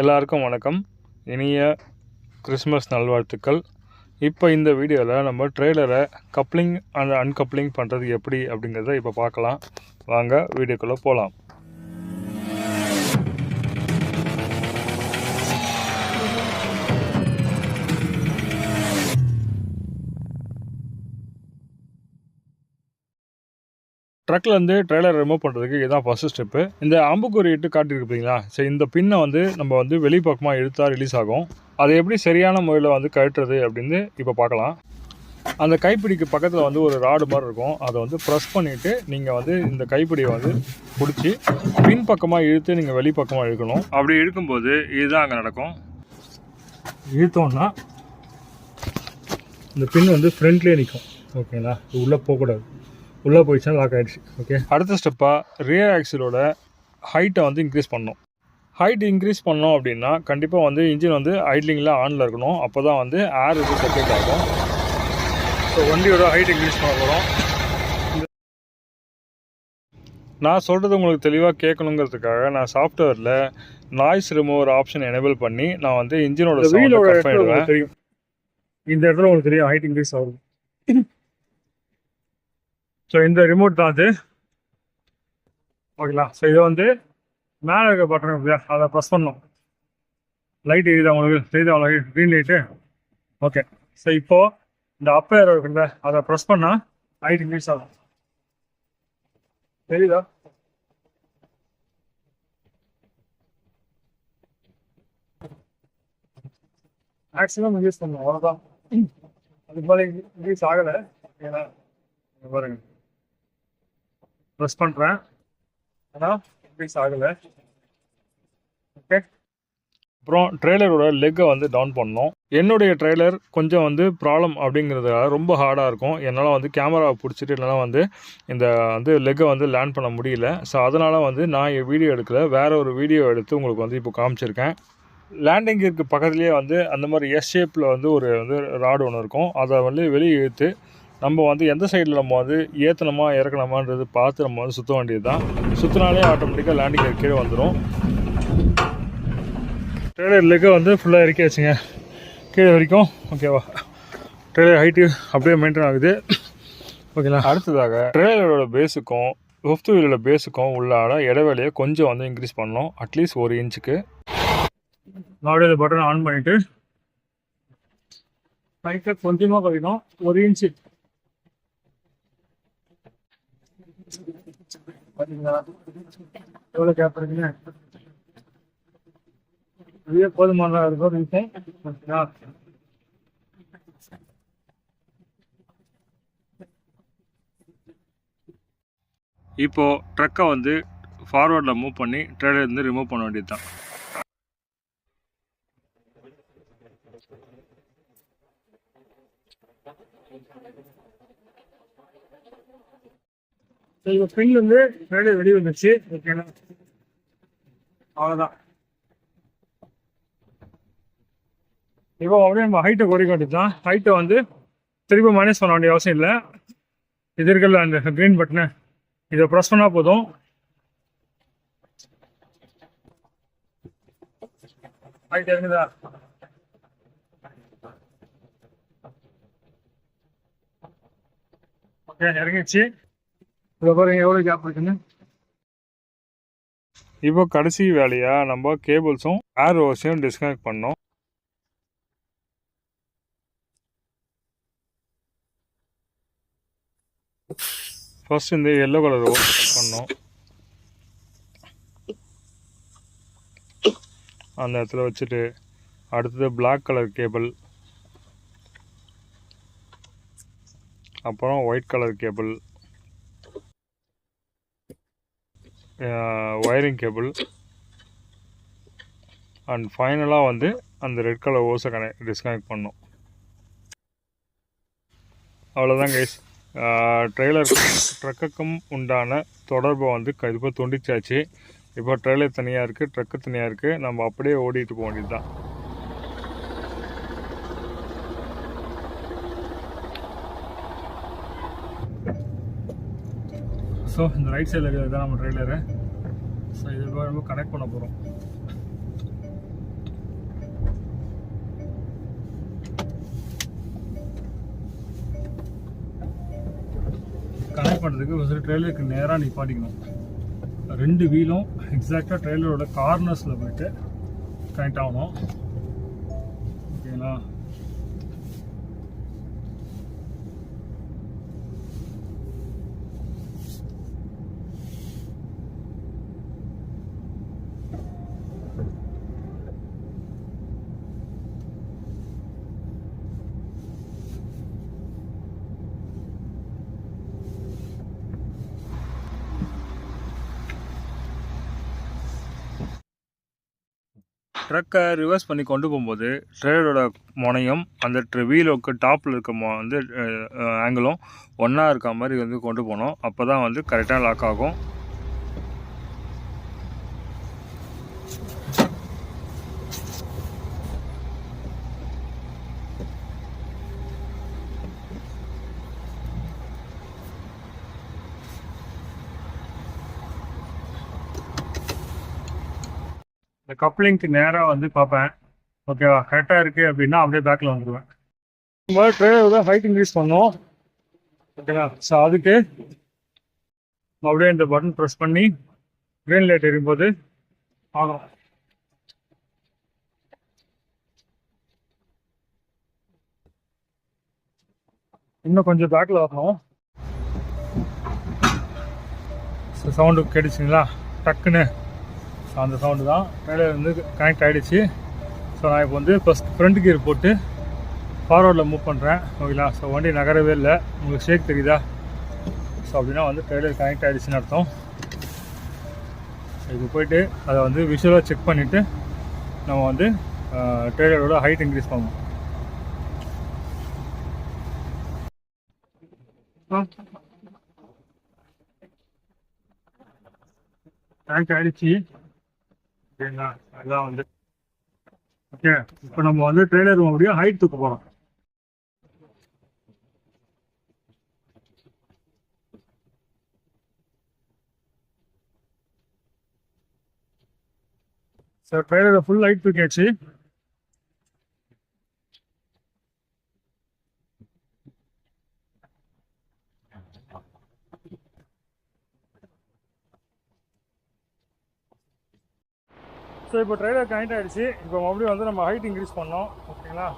எல்லாருக்கும் வணக்கம். இனிய கிறிஸ்மஸ் நல்வாழ்த்துக்கள். இப்போ இந்த வீடியோவில் நம்ம ட்ரெய்லரை கப்ளிங் அண்ட் அன்கப்ளிங் பண்ணுறது எப்படி அப்படிங்கிறத இப்போ பார்க்கலாம். வாங்க வீடியோக்குள்ளே போகலாம் ட்ரக்கில் இருந்து ட்ரெய்லர் ரிமூவ் பண்ணுறதுக்கு இதுதான் ஃபஸ்ட்டு ஸ்டெப்பு இந்த அம்புக்குறி இட்டு காட்டியிருக்கு பார்த்தீங்களா சரி இந்த பின்னை வந்து நம்ம வந்து வெளிப்பக்கமாக இழுத்தா ரிலீஸ் ஆகும். அதை எப்படி சரியான முறையில் வந்து கழட்டுறது அப்படின்னு இப்போ பார்க்கலாம். அந்த கைப்பிடிக்கு பக்கத்தில் வந்து ஒரு ராடு மாதிரி இருக்கும். அதை வந்து ப்ரெஸ் பண்ணிவிட்டு நீங்கள் வந்து இந்த கைப்பிடியை வந்து பிடிச்சி பின் பக்கமாக இழுத்து நீங்கள் வெளிப்பக்கமாக இழுக்கணும். அப்படி இழுக்கும்போது இதுதான் அங்கே நடக்கும். இழுத்தோம்னா இந்த பின் வந்து ஃப்ரண்ட்லேயே நிற்கும் ஓகேங்களா? உள்ளே போகக்கூடாது. உள்ளே போயிடுச்சுன்னா லாக் ஆகிடுச்சு ஓகே அடுத்த ஸ்டெப்பாக ரியர் ஆக்சிலோட ஹைட்டை வந்து இன்க்ரீஸ் பண்ணணும். ஹைட் இன்க்ரீஸ் பண்ணோம் அப்படின்னா கண்டிப்பாக வந்து இன்ஜின் வந்து ஐட்லிங்கில் ஆனில் இருக்கணும். அப்போ தான் வந்து ஏர் இது செப்பரேட் ஆகும். ஸோ வண்டியோட ஹைட் இன்க்ரீஸ் பண்ண போகிறோம் நான் சொல்கிறது உங்களுக்கு தெளிவாக கேட்கணுங்கிறதுக்காக நான் சாஃப்ட்வேரில் நாய்ஸ் ரிமூவர் ஆப்ஷன் எனேபிள் பண்ணி நான் வந்து இன்ஜினோட வீலோட தெரியும். இந்த இடத்துல உங்களுக்கு தெரியும் ஹைட் இன்க்ரீஸ் ஆகும் ஸோ இந்த ரிமோட் தான் அது. ஓகேங்களா ஸோ இதை வந்து மேலே இருக்க பட்டன் இல்லையா? அதை ப்ரெஸ் பண்ணணும். லைட் எரியுது உங்களுக்கு? தெரியுது அவ்வளோ க்ரீன் லைட்டு ஓகே ஸோ இப்போது இந்த அப்பேர் இருக்குல்ல அதை ப்ரெஸ் பண்ணால் லைட் இன்க்ரீஸ் ஆகும். தெரியுதா? மேக்ஸிமம் யூஸ் பண்ணுவோம் அவ்வளோதான் அது மேலே இன்க்ரீஸ் ஆகலை. ஓகேங்களா பாருங்கள் ப்ரெஸ் பண்ணுறேன் ஆனால் இன்க்ரீஸ் ஆகலை. ஓகே அப்புறம் ட்ரெய்லரோட லெக்கை வந்து டவுன் பண்ணோம் என்னுடைய ட்ரெய்லர் கொஞ்சம் வந்து ப்ராப்ளம் அப்படிங்கிறதுனால ரொம்ப ஹார்டாக இருக்கும். என்னால் வந்து கேமராவை பிடிச்சிட்டு இல்லைனா வந்து இந்த வந்து லெக்கை வந்து லேண்ட் பண்ண முடியல. ஸோ அதனால் வந்து நான் என் வீடியோ எடுக்கல. வேறு ஒரு வீடியோ எடுத்து உங்களுக்கு வந்து இப்போ காமிச்சிருக்கேன். லேண்டிங் பக்கத்துலேயே வந்து அந்த மாதிரி எஸ் ஷேப்பில் வந்து ஒரு வந்து ராடு ஒன்று இருக்கும். அதை வந்து வெளியே இழுத்து நம்ம வந்து எந்த சைடில் நம்ம வந்து ஏற்றணுமா இறக்கணுமான்றது பார்த்து நம்ம வந்து சுற்ற வேண்டியது தான் சுற்றினாலே ஆட்டோமேட்டிக்காக லேண்டிங் கீழே வந்துடும் ட்ரெய்லர் லெக்கை வந்து ஃபுல்லாக இறக்கி வச்சுங்க. கீழே வரைக்கும் ஓகேவா ட்ரெய்லர் ஹைட்டு அப்படியே மெயின்டைன் ஆகுது. ஓகேங்களா அடுத்ததாக ட்ரெய்லரோட பேஸுக்கும் ஃபிஃப்த் வீலோட பேஸுக்கும் உள்ளாட இடைவெளியை கொஞ்சம் வந்து இன்க்ரீஸ் பண்ணணும். அட்லீஸ்ட் ஒரு இன்ச்சுக்கு மறுபடியும் பட்டன் ஆன் பண்ணிவிட்டு லைட்டாக கொஞ்சமாக குறைக்கணும். ஒரு இன்ச்சு பார்த்தீங்களா எவ்வளோ கேப் இருக்குங்க? இதுவே போதுமான இருக்கும் ஒரு நிமிஷம் ஓகேங்களா? ட்ரக்கை வந்து ஃபார்வர்டில் மூவ் பண்ணி ட்ரெயிலர் இருந்து ரிமூவ் பண்ண வேண்டியது தான் இப்போ பின் வந்து மேலே வெளியே வந்துச்சு ஓகேண்ணா அவ்வளோதான் இப்போ அப்படியே நம்ம ஹைட்டை குறைக்க வேண்டியது தான் ஹைட்டை வந்து திருப்பி மைனஸ் பண்ண வேண்டிய அவசியம் இல்லை. இது இருக்குல்ல அந்த க்ரீன் பட்டனு இதை ப்ரெஸ் பண்ணால் போதும். ஹைட் இறங்குதா ஓகே இறங்கிடுச்சு. இதை பாருங்க எவ்வளோ கேப் இருக்குன்னு. இப்போ கடைசி வேலையாக நம்ம கேபிள்ஸும் ஏர் ஓஸையும் டிஸ்கனெக்ட் பண்ணோம். ஃபர்ஸ்ட் இந்த எல்லோ கலர் ஓஸ் கட் பண்ணோம். அந்த இடத்துல வச்சுட்டு அடுத்தது பிளாக் கலர் கேபிள் அப்புறம் white colour cable wiring cable and ஃபைனலாக வந்து அந்த ரெட் கலர் ஓஸை கனெக்ட் டிஸ்கனெக்ட் பண்ணோம் அவ்வளோதான் கைஸ் ட்ரெய்லர் ட்ரக்குக்கும் உண்டான தொடர்பை வந்து க- இப்போ துண்டிச்சாச்சு. இப்போ ட்ரெய்லர் தனியாக இருக்குது ட்ரக்கு தனியாக இருக்குது நம்ம அப்படியே ஓடிட்டு போக வேண்டியது தான் ஸோ இந்த ரைட் சைடில் இருக்கிறது தான் நம்ம ட்ரெய்லரு ஸோ இது ரொம்ப கனெக்ட் பண்ண போகிறோம் கனெக்ட் பண்ணுறதுக்கு ஒரு சில ட்ரெய்லருக்கு நேராக நிப்பாட்டிக்கணும். ரெண்டு வீலும் எக்ஸாக்டாக ட்ரெய்லரோட கார்னர்ஸில் போயிட்டு கனெக்ட் ஆகணும். ஓகேங்களா ட்ரக்கை ரிவர்ஸ் பண்ணி கொண்டு போகும்போது ட்ரெயிலரோட முனையும் அந்த வீலோக்கு டாப்பில் இருக்க மொ வந்து ஆங்கிளும் ஒன்றா இருக்க மாதிரி வந்து கொண்டு போனோம். அப்போ தான் வந்து கரெக்டாக லாக் ஆகும். கப்ளிங்க்கு நேராக வந்து பார்ப்பேன். ஓகேவா கரெக்டாக இருக்குது அப்படின்னா அப்படியே பேக்கில் வந்துடுவேன் முதல்ல ட்ரெயிலர் தான் ஹைட் இன்க்ரீஸ் பண்ணோம். ஓகேவா ஸோ அதுக்கு அப்படியே இந்த பட்டன் ப்ரெஸ் பண்ணி க்ரீன் லைட் எரியும்போது ஆகும். இன்னும் கொஞ்சம் பேக்கில் வரணும். சவுண்டு கேட்டுச்சிங்களா? டக்குன்னு ஸோ அந்த சவுண்டு தான். ட்ரெயிலர் வந்து கனெக்ட் ஆகிடுச்சு ஸோ நான் இப்போ வந்து ஃபஸ்ட் ஃப்ரண்ட் கியர் போட்டு ஃபார்வர்டில் மூவ் பண்ணுறேன் ஓகேங்களா ஸோ வண்டி நகரவே இல்லை. உங்களுக்கு ஷேக் தெரியுதா? ஸோ அப்படின்னா வந்து ட்ரெயிலர் கனெக்ட் ஆகிடுச்சின்னு அர்த்தம். இப்போ போயிட்டு அதை வந்து விஷுவலாக செக் பண்ணிவிட்டு நம்ம வந்து ட்ரெயிலரோட ஹைட் இன்க்ரீஸ் பண்ணுவோம் கனெக்ட் ஆகிடுச்சு ஓகேங்களா அதான் வந்து ஓகே இப்போ நம்ம வந்து ட்ரெய்லர் மறுபடியும் ஹைட் தூக்க போகிறோம் சார் ட்ரெய்லரை ஃபுல் ஹைட் தூக்கியாச்சு ஸோ இப்போ ட்ரைலர் கனெக்ட் ஆகிடுச்சு இப்போ மறுபடியும் வந்து நம்ம ஹைட் இன்க்ரீஸ் பண்ணோம். ஓகேங்களா?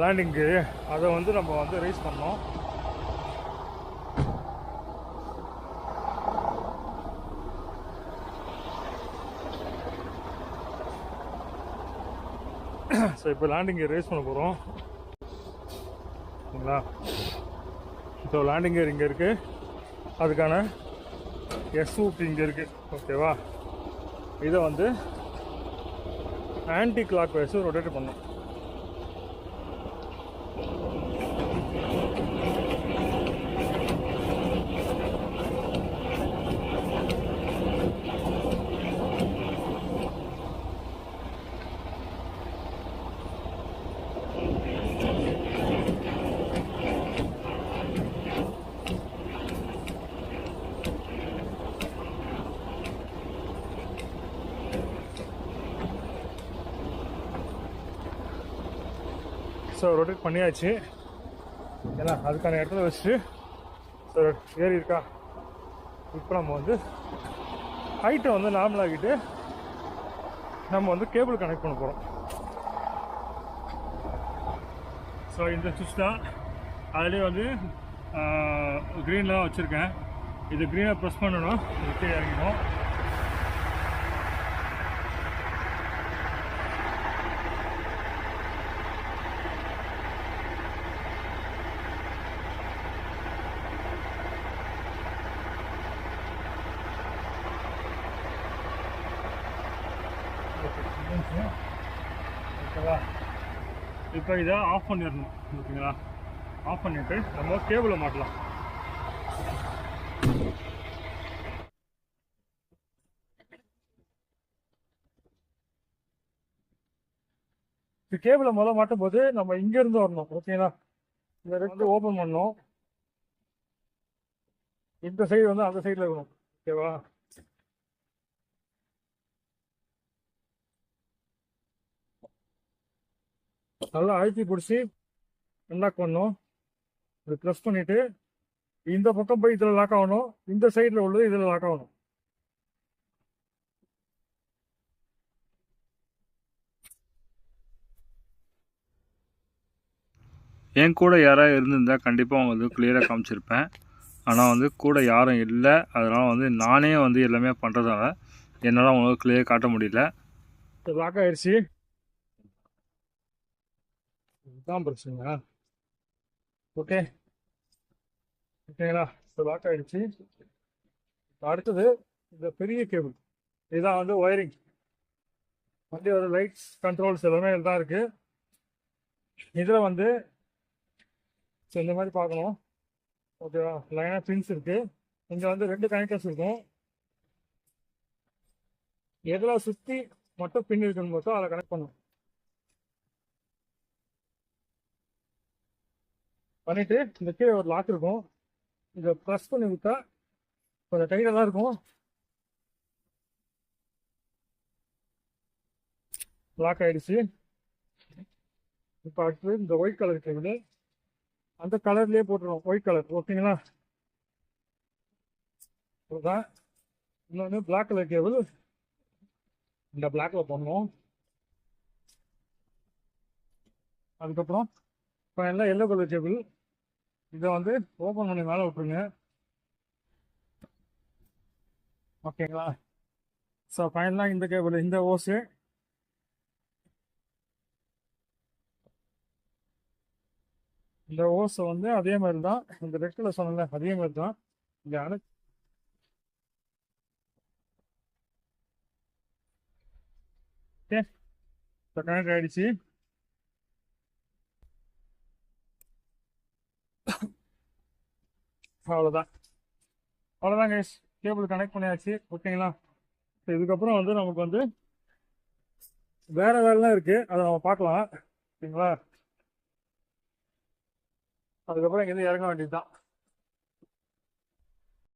லேண்டிங்கு அதை வந்து நம்ம வந்து ரைஸ் பண்ணோம். ஸோ இப்போ லேண்டிங் ரேஸ் பண்ண போகிறோம் ஓகேங்களா? ஸோ லேண்டிங் கியர் இங்கே இருக்குது அதுக்கான எஸ் இங்கே இருக்குது ஓகேவா இதை வந்து ஆன்டி கிளாக் வைஸும் ரொட்டேட் பண்ணும் ஸோ ரொட்டேட் பண்ணியாச்சு. ஏன்னா அதுக்கான இடத்துல வச்சுட்டு ஸோ ஏறி இருக்கா? இப்போ நம்ம வந்து ஹைட்டை வந்து நார்மல் ஆகிட்டு நம்ம வந்து கேபிள் கனெக்ட் பண்ண போகிறோம் ஸோ இந்த சுவிட்ச் தான். அதுலேயே வந்து க்ரீன்லாம் வச்சுருக்கேன். இது க்ரீனை ப்ரெஸ் பண்ணணும். விட்டு இறங்கிடும் ஓகேவா இப்போ இதை ஆஃப் பண்ணிடணும். ஓகேங்களா? ஆஃப் பண்ணிவிட்டு நம்ம கேபிளை மாட்டலாம். இந்த கேபிளை முதல்ல மாட்டும் போது நம்ம இங்க இருந்து வரணும். ஓகேங்களா? இந்த ரெண்டு ஓபன் பண்ணணும். இந்த சைடு வந்து அந்த சைடுல இருக்கணும். ஓகேவா? நல்லா அழுத்தி பிடிச்சி அன்லாக் பண்ணணும் இது ப்ரெஸ் பண்ணிட்டு இந்த பக்கம் போய் இதில் லாக் ஆகணும். இந்த சைடில் உள்ளது இதில் லாக் ஆகணும். என் கூட யாராவது இருந்திருந்தால் கண்டிப்பாக அவங்க வந்து கிளியராக காமிச்சிருப்பேன். ஆனால் வந்து கூட யாரும் இல்லை. அதனால் வந்து நானே வந்து எல்லாமே பண்ணுறதால என்னால் அவங்களுக்கு கிளியர் காட்ட முடியல. லாக் ஆயிடுச்சு இதுதான் பிரச்சனையா ஓகே. ஓகேங்களா? இப்போ லாக் ஆகிடுச்சு அடுத்தது இந்த பெரிய கேபிள் இதுதான் வந்து ஒயரிங் வண்டியோட லைட்ஸ் கண்ட்ரோல்ஸ் எல்லாமே இதுதான் தான் இருக்குது இதில் வந்து ஸோ இந்த மாதிரி பார்க்கணும். ஓகேவா லைனாக பின்ஸ் இருக்குது இங்கே வந்து ரெண்டு கனெக்டர்ஸ் இருக்கும். எதில் சுற்றி மட்டும் பின் இருக்குன்னு மட்டும் அதை கனெக்ட் பண்ணும் பண்ணிட்டு இந்த கீழே ஒரு லாக் இருக்கும். இதை ப்ரெஸ் பண்ணி விட்டா கொஞ்சம் டைட்டாக தான் இருக்கும். லாக் ஆயிடுச்சு. இப்போ அடுத்து இந்த ஒயிட் கலர் டேபிள் அந்த கலர்லேயே போட்டுருவோம். ஒயிட் கலர் ஓகேங்களா இதுதான் இன்னொன்று பிளாக் கலர் கேபிள் இந்த பிளாக்ல போடணும். அதுக்கப்புறம் இப்போ எல்லாம் எல்லோ கலர் கேபிள் இதை வந்து ஓப்பன் பண்ணி மேலே விட்டுருங்க. ஓகேங்களா? ஸோ ஃபைனலாக இந்த கேபிள் இந்த ஓஸு இந்த ஓஸை வந்து அதே மாதிரி தான் இந்த ரெட்டில் சொன்னல அதே மாதிரி தான் இங்கே அணு ஓகே கனெக்ட் ஆயிடுச்சு. அவ்வளோதான் அவ்வளோதான் கைஸ் கேபிள் கனெக்ட் பண்ணியாச்சு. ஓகேங்களா So, இதுக்கப்புறம் வந்து நமக்கு வந்து வேற வேலைலாம் இருக்கு. அதை நம்ம பார்க்கலாம். ஓகேங்களா அதுக்கப்புறம் இங்கேருந்து இறங்க வேண்டியது தான்